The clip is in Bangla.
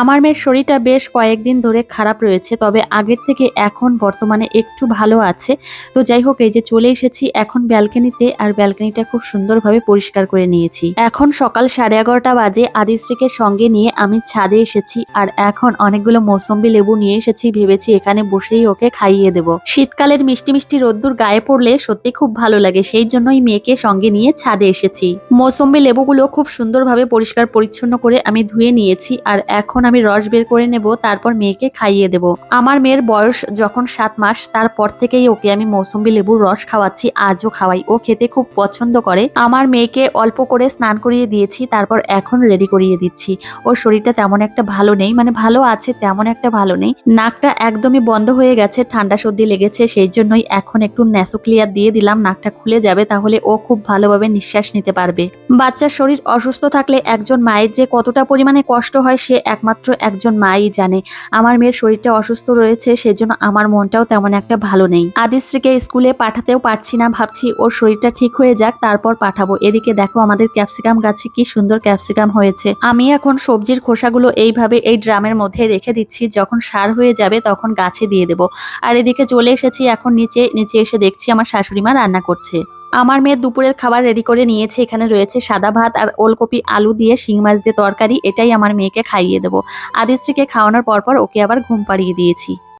আমার মেয়ের শরীরটা বেশ কয়েকদিন ধরে খারাপ রয়েছে, তবে আগের থেকে এখন বর্তমানে একটু ভালো আছে। তো যাই হোক, এই যে চলে এসেছি, এখন ব্যালকনিতে, আর ব্যালকনিটা খুব সুন্দরভাবে পরিষ্কার করে নিয়েছি। এখন সকাল সাড়ে এগারোটা বাজে, আদিশ্রীকে সঙ্গে নিয়ে আমি ছাদে এসেছি, আর এখন অনেকগুলো মৌসম্বি লেবু নিয়ে এসেছি, ভেবেছি এখানে বসেই ওকে খাইয়ে দেব। শীতকালের মিষ্টি মিষ্টি রোদ্দুর গায়ে পড়লে সত্যি খুব ভালো লাগে, সেই জন্যই মেয়েকে সঙ্গে নিয়ে ছাদে এসেছি। মৌসম্বি লেবুগুলো খুব সুন্দরভাবে পরিষ্কার পরিচ্ছন্ন করে আমি ধুয়ে নিয়েছি, আর এখন আমি রস বের করে নেব, তারপর মেয়েকে খাইয়ে দেব। আমার মেয়ের বয়স যখন সাত মাস, তারপর থেকেই ওকে আমি মৌসম্বি লেবুর রস খাওয়াচ্ছি, আজও খাওয়াই। ও খেতে খুব পছন্দ করে। আমার মেয়েকে অল্প করে স্নান করিয়ে দিয়েছি, তারপর এখন রেডি করিয়ে দিচ্ছি। ওর শরীরটা তেমন একটা ভালো নেই মানে ভালো আছে, তেমন একটা ভালো নেই। নাকটা একদমই বন্ধ হয়ে গেছে, ঠান্ডা সর্দি লেগেছে, সেই জন্যই এখন একটু ন্যাসো ক্লিয়ার দিয়ে দিলাম, নাকটা খুলে যাবে, তাহলে ও খুব ভালোভাবে নিঃশ্বাস নিতে পারবে। বাচ্চার শরীর অসুস্থ থাকলে একজন মায়ের যে কতটা পরিমাণে কষ্ট হয়, সে একমাত্র একজন মাই জানে। আমার মেয়ের শরীরটা অসুস্থ রয়েছে, সেজন্য আমার মনটাও তেমন একটা ভালো নেই। আদিশ্রীকে স্কুলে পাঠাতেও পারছি না, ভাবছি ওর শরীরটা ঠিক হয়ে যাক, তারপর পাঠাবো। এদিকে দেখো আমাদের ক্যাপসিকাম গাছে কি সুন্দর ক্যাপসিকাম হয়েছে। আমি এখন সবজির খোসাগুলো এইভাবে এই ড্রামের মধ্যে রেখে দিচ্ছি, যখন সার হয়ে যাবে তখন গাছে দিয়ে দেবো। আর এদিকে চলে এসেছি এখন নিচে নিচে এসে দেখছি আমার শাশুড়ি মা রান্না করছে। আমার মেয়ে দুপুরের খাবার রেডি করে নিয়েছে, এখানে রয়েছে সাদা ভাত আর ওলকপি, আলু দিয়ে শিং মাছ দিয়ে তরকারি, এটাই আমার মেয়েকে খাইয়ে দেবো। আদিশ্রীকে খাওয়ানোর পরপর পর ওকে আবার ঘুম পাড়িয়ে দিয়েছি।